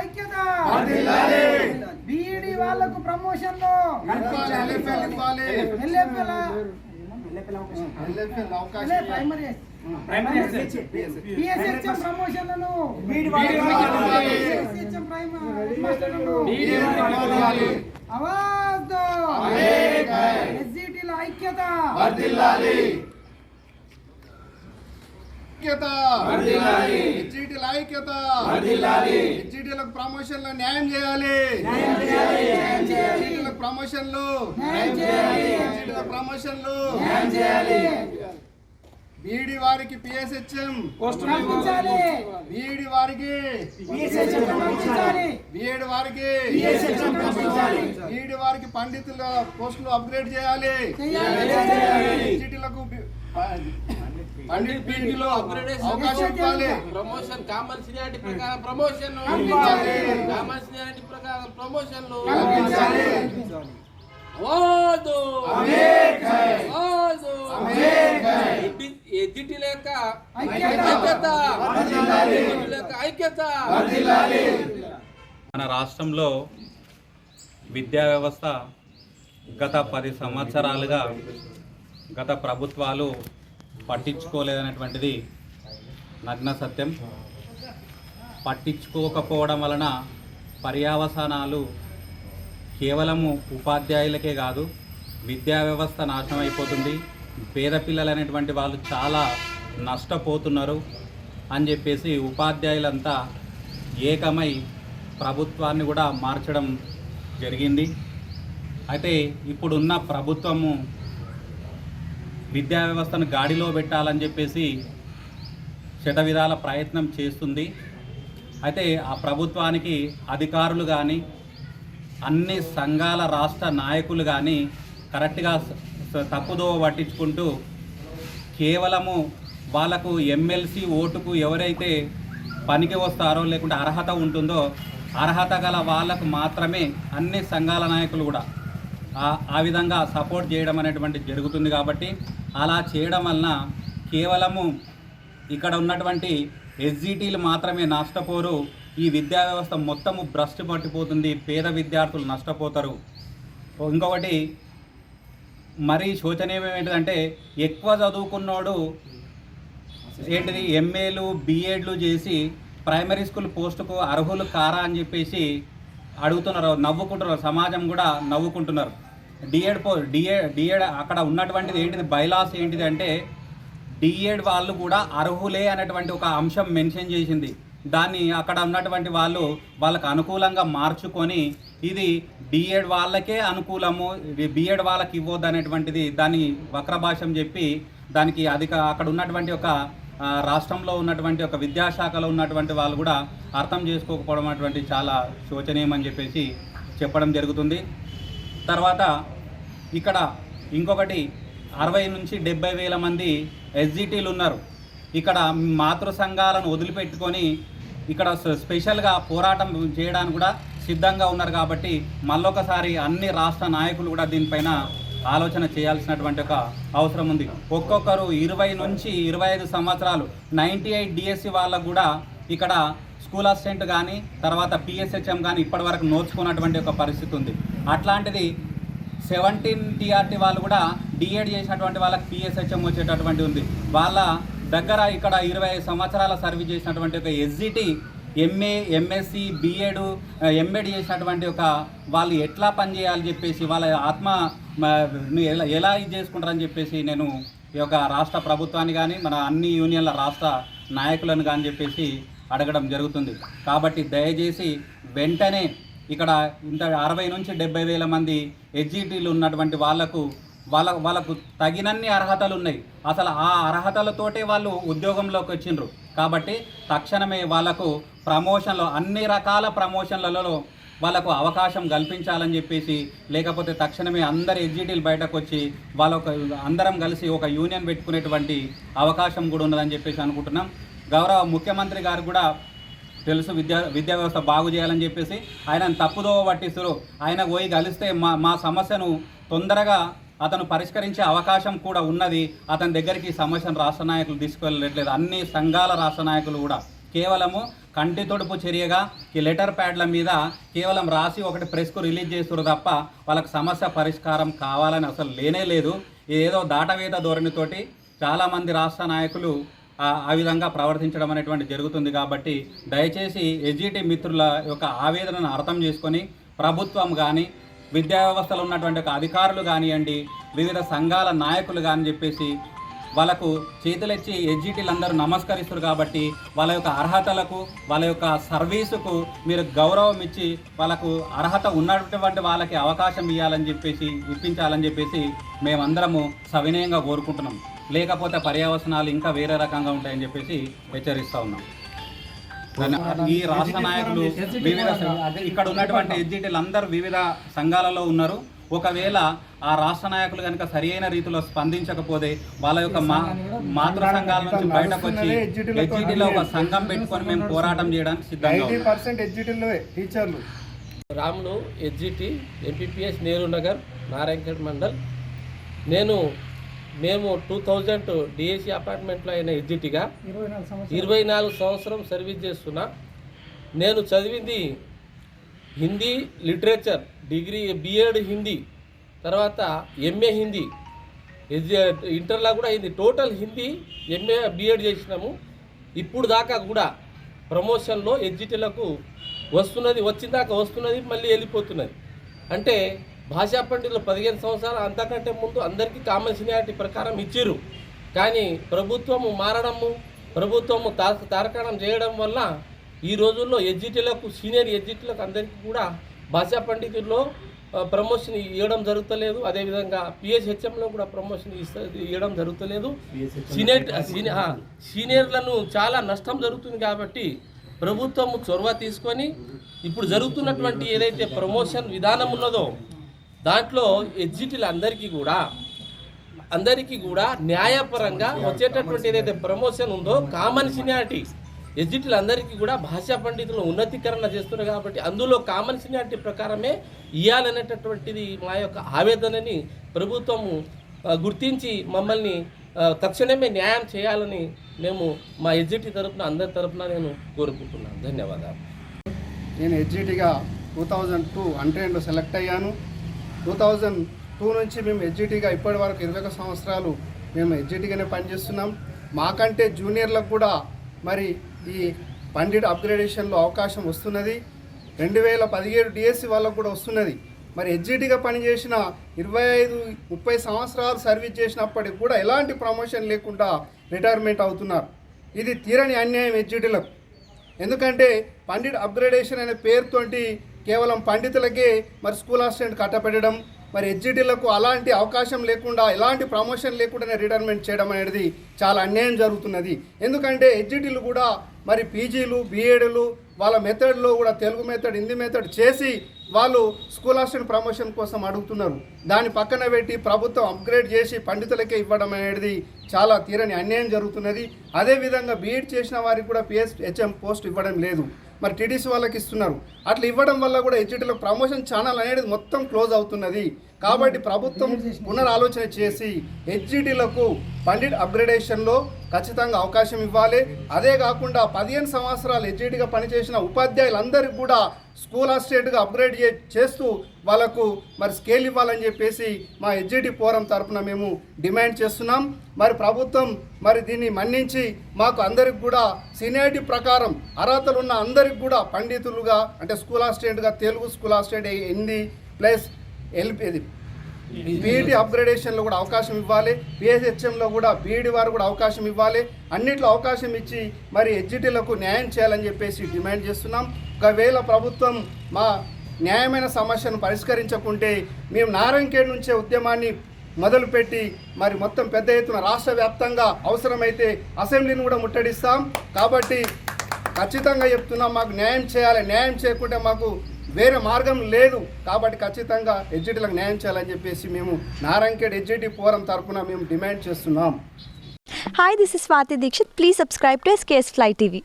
ఐక్యత. బీఈడి వాళ్ళకు ప్రమోషన్లు. ఎల్ఎఫ్ఎల్ ప్రైమరీ ప్రమోషన్లను. ఐక్యత. ఐక్యత. హెచ్జిటిల ఐక్యత హెచ్జిటిలకు ప్రమోషన్లో న్యాయం చేయాలి. హెచ్జిటిలకు ప్రమోషన్లు. హెచ్జిటిల ప్రమోషన్లు. బీఈడి వారికి పిఎస్హెచ్ఎం బీఈడి వారికి బీఎడ్ వారికి బీఈడి వారికి పండితుల పోస్టులు అప్గ్రేడ్ చేయాలి. చేయాలి. అవకాశం ఇవ్వాలి. ప్రమోషన్ కామన్ సీనియారిటీ ప్రకారం ప్రమోషన్ కల్పించాలి. కామన్ సీనియారిటీ ప్రకారం ప్రమోషన్ అవాదు. అవాదు హై. ఎడ్జిటి లేక ఐక్యత. లేక ఐక్యత. మన రాష్ట్రంలో విద్యా వ్యవస్థ గత పది సంవత్సరాలుగా గత ప్రభుత్వాలు పట్టించుకోలేదనేటువంటిది నగ్న సత్యం. పట్టించుకోకపోవడం వలన పర్యావసానాలు కేవలము ఉపాధ్యాయులకే కాదు విద్యా వ్యవస్థ నాశనం అయిపోతుంది పేద పిల్లలు అనేటువంటి వాళ్ళు చాలా నష్టపోతున్నారు అని చెప్పేసి ఉపాధ్యాయులంతా ఏకమై ప్రభుత్వాన్ని కూడా మార్చడం జరిగింది. అయితే ఇప్పుడున్న ప్రభుత్వము విద్యా వ్యవస్థను గాడిలో పెట్టాలని చెప్పేసి శత విధాల ప్రయత్నం చేస్తుంది. అయితే ఆ ప్రభుత్వానికి అధికారులు కానీ అన్ని సంఘాల రాష్ట్ర నాయకులు కానీ కరెక్ట్గా తప్పుదోవ పట్టించుకుంటూ కేవలము వాళ్ళకు ఎమ్మెల్సీ ఓటుకు ఎవరైతే పనికి వస్తారో లేకుంటే అర్హత ఉంటుందో అర్హత గల వాళ్ళకు మాత్రమే అన్ని సంఘాల నాయకులు కూడా ఆ- ఆ విధంగా సపోర్ట్ చేయడం అనేటువంటి జరుగుతుంది కాబట్టి అలా చేయడం వలన కేవలము ఇక్కడ ఉన్నటువంటి ఎస్జిటీలు మాత్రమే నష్టపోరు ఈ విద్యా వ్యవస్థ మొత్తము భ్రష్టు పట్టిపోతుంది పేద విద్యార్థులు నష్టపోతారు. ఇంకొకటి మరీ శోచనీయం ఏంటంటే ఎక్కువ చదువుకున్నోడు ఏంటిది ఎంఏలు బీఏడ్లు చేసి ప్రైమరీ స్కూల్ పోస్టుకు అర్హులు కారా అని చెప్పేసి అడుగుతున్నారు నవ్వుకుంటున్నారు సమాజం కూడా నవ్వుకుంటున్నారు. డిఎడ్ పో డిఎడ్ డిఎడ్ అక్కడ ఉన్నటువంటిది ఏంటిది? బైలాస్ ఏంటిది అంటే డిఎడ్ వాళ్ళు కూడా అర్హులే అనేటువంటి ఒక అంశం మెన్షన్ చేసింది. దాన్ని అక్కడ ఉన్నటువంటి వాళ్ళు వాళ్ళకు అనుకూలంగా మార్చుకొని ఇది డిఎడ్ వాళ్ళకే అనుకూలము బిఎడ్ వాళ్ళకి ఇవ్వద్దు అనేటువంటిది దాన్ని వక్రభాషం చెప్పి దానికి అధిక అక్కడ ఉన్నటువంటి ఒక రాష్ట్రంలో ఉన్నటువంటి ఒక విద్యాశాఖలో ఉన్నటువంటి వాళ్ళు కూడా అర్థం చేసుకోకపోవడం అటువంటి చాలా శోచనీయం అని చెప్పేసి చెప్పడం జరుగుతుంది. తర్వాత ఇక్కడ ఇంకొకటి అరవై నుంచి డెబ్బై వేల మంది ఎస్జిటీలు ఉన్నారు. ఇక్కడ మాతృ సంఘాలను వదిలిపెట్టుకొని ఇక్కడ స్పెషల్గా పోరాటం చేయడానికి కూడా సిద్ధంగా ఉన్నారు కాబట్టి మళ్ళొకసారి అన్ని రాష్ట్ర నాయకులు కూడా దీనిపైన ఆలోచన చేయాల్సినటువంటి ఒక అవసరం ఉంది. ఒక్కొక్కరు ఇరవై నుంచి ఇరవై ఐదు సంవత్సరాలు నైంటీ ఎయిట్ డిఎస్సి వాళ్ళకు కూడా ఇక్కడ స్కూల్ అసిస్టెంట్ కానీ తర్వాత పిఎస్హెచ్ఎం కానీ ఇప్పటివరకు నోచుకున్నటువంటి ఒక పరిస్థితి ఉంది. అట్లాంటిది సెవెంటీన్ టీఆర్టీ వాళ్ళు కూడా డిఎడ్ చేసినటువంటి వాళ్ళకి పిఎస్హెచ్ఎం వచ్చేటటువంటి ఉంది. వాళ్ళ దగ్గర ఇక్కడ ఇరవై ఐదు సంవత్సరాల సర్వీస్ చేసినటువంటి ఒక SGT MA MSc BEd MEd చేసినటువంటి ఒక వాళ్ళు ఎట్లా పనిచేయాలని చెప్పేసి వాళ్ళ ఆత్మ ఎలా ఎలా ఇది చేసుకుంటారని చెప్పేసి నేను ఈ యొక్క రాష్ట్ర ప్రభుత్వాన్ని కానీ మన అన్ని యూనియన్ల రాష్ట్ర నాయకులను కానీ చెప్పేసి అడగడం జరుగుతుంది. కాబట్టి దయచేసి వెంటనే ఇక్కడ ఇంత అరవై నుంచి డెబ్బై వేల మంది ఎడ్జిటీలు ఉన్నటువంటి వాళ్ళకు వాళ్ళ వాళ్ళకు తగినన్ని అర్హతలు ఉన్నాయి. అసలు ఆ అర్హతలతోటే వాళ్ళు ఉద్యోగంలోకి వచ్చిండ్రు. కాబట్టి తక్షణమే వాళ్ళకు ప్రమోషన్లో అన్ని రకాల ప్రమోషన్లలో వాళ్ళకు అవకాశం కల్పించాలని చెప్పేసి లేకపోతే తక్షణమే అందరు ఎగ్జిటీలు బయటకు వచ్చి వాళ్ళ అందరం కలిసి ఒక యూనియన్ పెట్టుకునేటువంటి అవకాశం కూడా ఉన్నదని చెప్పేసి అనుకుంటున్నాం. గౌరవ ముఖ్యమంత్రి గారు కూడా తెలుసు విద్యా విద్యా వ్యవస్థ బాగు చేయాలని చెప్పేసి ఆయన తప్పుదోవ పట్టిస్తారు. ఆయన పోయి కలిస్తే మా మా సమస్యను తొందరగా అతను పరిష్కరించే అవకాశం కూడా ఉన్నది. అతని దగ్గరికి ఈ సమస్యను రాష్ట్ర నాయకులు తీసుకువెళ్ళట్లేదు అన్ని సంఘాల రాష్ట్ర నాయకులు కూడా కేవలము కంటి తొడుపు చర్యగా ఈ లెటర్ ప్యాడ్ల మీద కేవలం రాసి ఒకటి ప్రెస్కు రిలీజ్ చేస్తారు తప్ప వాళ్ళకి సమస్య పరిష్కారం కావాలని అసలు లేనే లేదు. ఏదో దాటవేత ధోరణితోటి చాలామంది రాష్ట్ర నాయకులు ఆ విధంగా ప్రవర్తించడం అనేటువంటి జరుగుతుంది కాబట్టి దయచేసి ఎస్జిటి మిత్రుల యొక్క ఆవేదనను అర్థం చేసుకొని ప్రభుత్వం కానీ విద్యా వ్యవస్థలో ఉన్నటువంటి ఒక అధికారులు కానివ్వండి వివిధ సంఘాల నాయకులు కానీ చెప్పేసి వాళ్ళకు చేతులెచ్చి ఎడ్జిటీలు అందరూ నమస్కరిస్తారు కాబట్టి వాళ్ళ యొక్క అర్హతలకు వాళ్ళ యొక్క సర్వీసుకు మీరు గౌరవం ఇచ్చి వాళ్ళకు అర్హత ఉన్నటువంటి వాళ్ళకి అవకాశం ఇవ్వాలని చెప్పేసి ఇప్పించాలని చెప్పేసి మేమందరము సవినయంగా కోరుకుంటున్నాం. లేకపోతే పర్యవసనాలు ఇంకా వేరే రకంగా ఉంటాయని చెప్పేసి హెచ్చరిస్తా ఉన్నాం. ఈ రాష్ట్ర నాయకులు వివిధ ఇక్కడ ఉన్నటువంటి ఎడ్జిటీలు అందరూ వివిధ సంఘాలలో ఉన్నారు. ఒకవేళ ఆ రాష్ట్ర నాయకులు కనుక సరి అయిన రీతిలో స్పందించకపోతే వాళ్ళ యొక్క మా మాతృ సంఘాల నుంచి బయటకు వచ్చి ఎడ్జిటీలో ఒక సంఘం పెట్టుకొని మేము పోరాటం చేయడానికి సిద్ధంగా టీచర్లు. Ramulu SGT MPPS Nehru Nagar Narayankhed mandal. నేను మేము టూ థౌజండ్ డిఎస్సి అపార్ట్మెంట్లో అయిన ఎస్జిటిగా ఇరవై నాలుగు సంవత్సరం సర్వీస్ చేస్తున్నా. నేను చదివింది Hindi literature degree BEd Hindi తర్వాత ఎంఏ హిందీ ఇంటర్లో కూడా అయింది. టోటల్ హిందీ ఎంఏ బిఎడ్ చేసినాము. ఇప్పుడు దాకా కూడా ప్రమోషన్లో ఎడ్జిటీలకు వస్తున్నది వచ్చిన దాకా వస్తున్నది మళ్ళీ వెళ్ళిపోతున్నది. అంటే భాషా పండితులు పదిహేను సంవత్సరాలు అంతకంటే ముందు అందరికీ కామన్ సీనియారిటీ ప్రకారం ఇచ్చిర్రు. కానీ ప్రభుత్వము మారడము ప్రభుత్వము తార తారకణం చేయడం వల్ల ఈ రోజుల్లో ఎడ్జిటీలకు సీనియర్ ఎడ్జిటీలకు అందరికీ కూడా భాషా పండితుల్లో ప్రమోషన్ ఇవ్వడం జరుగుతలేదు. అదేవిధంగా పిఎస్హెచ్ఎంలో కూడా ప్రమోషన్ ఇస్త ఇవ్వడం జరుగుతలేదు. సీనియర్ సీనియర్లను చాలా నష్టం జరుగుతుంది కాబట్టి ప్రభుత్వం చొరవ తీసుకొని ఇప్పుడు జరుగుతున్నటువంటి ఏదైతే ప్రమోషన్ విధానం ఉన్నదో దాంట్లో ఎగ్జిటీలందరికీ కూడా అందరికీ కూడా న్యాయపరంగా వచ్చేటటువంటి ఏదైతే ప్రమోషన్ ఉందో కామన్ సీనియారిటీ ఎగ్జిట్లు అందరికీ కూడా భాషా పండితులు ఉన్నతీకరణ చేస్తున్నారు కాబట్టి అందులో కామన్ సీనియారిటీ ప్రకారమే ఇవ్వాలనేటటువంటిది మా యొక్క ఆవేదనని ప్రభుత్వము గుర్తించి మమ్మల్ని తక్షణమే న్యాయం చేయాలని మేము మా ఎగ్జిటి తరపున అందరి తరపున నేను కోరుకుంటున్నాను. ధన్యవాదాలు. నేను హెచ్జిటిగా టూ థౌజండ్ టూ అంట్రెండ్లో సెలెక్ట్ అయ్యాను. టూ థౌజండ్ టూ నుంచి మేము హెచ్జిటిగా ఇప్పటి వరకు ఇరవై ఒక సంవత్సరాలు మేము హెచ్జిటిగానే పనిచేస్తున్నాం. మాకంటే జూనియర్లకు కూడా మరి ఈ పండిట్ అప్గ్రేడేషన్లో అవకాశం వస్తున్నది. రెండు వేల పదిహేడు డిఎస్సి వాళ్ళకు కూడా వస్తున్నది. మరి హెచ్జిటిగా పనిచేసిన ఇరవై ఐదు ముప్పై సంవత్సరాలు సర్వీస్ చేసినప్పటికి కూడా ఎలాంటి ప్రమోషన్ లేకుండా రిటైర్మెంట్ అవుతున్నారు. ఇది తీరని అన్యాయం హెచ్జిటీలకు ఎందుకంటే పండిట్ అప్గ్రేడేషన్ అనే పేరుతోటి కేవలం పండితులకే మరి స్కూల్ అసిస్టెంట్ కట్టపెట్టడం మరి హెచ్జిటీలకు అలాంటి అవకాశం లేకుండా ఎలాంటి ప్రమోషన్ లేకుండానే రిటైర్మెంట్ చేయడం అనేది చాలా అన్యాయం జరుగుతున్నది. ఎందుకంటే హెచ్జిటీలు కూడా మరి పీజీలు బీఏడ్లు వాళ్ళ మెథడ్లో కూడా తెలుగు మెథడ్ హిందీ మెథడ్ చేసి వాళ్ళు స్కూల్ అసిస్టెంట్ ప్రమోషన్ కోసం అడుగుతున్నారు. దాన్ని పక్కన పెట్టి ప్రభుత్వం అప్గ్రేడ్ చేసి పండితులకే ఇవ్వడం అనేది చాలా తీరని అన్యాయం జరుగుతున్నది. అదేవిధంగా బీఎడ్ చేసిన వారికి కూడా పిఎస్ హెచ్ఎం పోస్ట్ ఇవ్వడం లేదు. మరి టీడీసీ వాళ్ళకి ఇస్తున్నారు. అట్లా ఇవ్వడం వల్ల కూడా హెచ్జిటీలకు ప్రమోషన్ ఛానల్ అనేది మొత్తం క్లోజ్ అవుతున్నది. కాబట్టి ప్రభుత్వం పునరాలోచన చేసి హెచ్జిటీలకు పండిట్ అప్గ్రేడేషన్లో ఖచ్చితంగా అవకాశం ఇవ్వాలి. అదే కాకుండా పదిహేను సంవత్సరాలు హెచ్జిటీగా పనిచేసిన ఉపాధ్యాయులందరికీ కూడా స్కూల్ అసిస్టెంట్గా అప్గ్రేడ్ చే చేస్తూ వాళ్ళకు మరి స్కేల్ ఇవ్వాలని చెప్పేసి మా హెచ్జిటి పోరం తరపున మేము డిమాండ్ చేస్తున్నాం. మరి ప్రభుత్వం మరి దీన్ని మన్నించి మాకు అందరికి కూడా సీనియారిటీ ప్రకారం అర్హతలు ఉన్న అందరికి కూడా పండితులుగా అంటే స్కూల్ అసిస్టెంట్గా Telugu school assistant Hindi plus LP BED అప్గ్రేడేషన్లో కూడా అవకాశం ఇవ్వాలి. పిఎస్హెచ్ఎంలో కూడా బీఈడి వారు కూడా అవకాశం ఇవ్వాలి. అన్నిట్లో అవకాశం ఇచ్చి మరి హెచ్జిటీలకు న్యాయం చేయాలని చెప్పేసి డిమాండ్ చేస్తున్నాం. ఒకవేళ ప్రభుత్వం మా న్యాయమైన సమస్యను పరిష్కరించకుంటే మేము నారాయణఖేడ్ నుంచే ఉద్యమాన్ని మొదలుపెట్టి మరి మొత్తం పెద్ద ఎత్తున రాష్ట్ర వ్యాప్తంగా అవసరమైతే అసెంబ్లీని కూడా ముట్టడిస్తాం. కాబట్టి ఖచ్చితంగా చెప్తున్నాం మాకు న్యాయం చేయాలి. న్యాయం చేయకుంటే మాకు వేరే మార్గం లేదు. కాబట్టి ఖచ్చితంగా ఎడ్జిటీలకు న్యాయం చేయాలని చెప్పేసి మేము నారాయణఖేడ్ ఎడ్జిటీ ఫోరం తరఫున మేము డిమాండ్ చేస్తున్నాం. Hi this is Swathi Dikshit please subscribe to SKS fly TV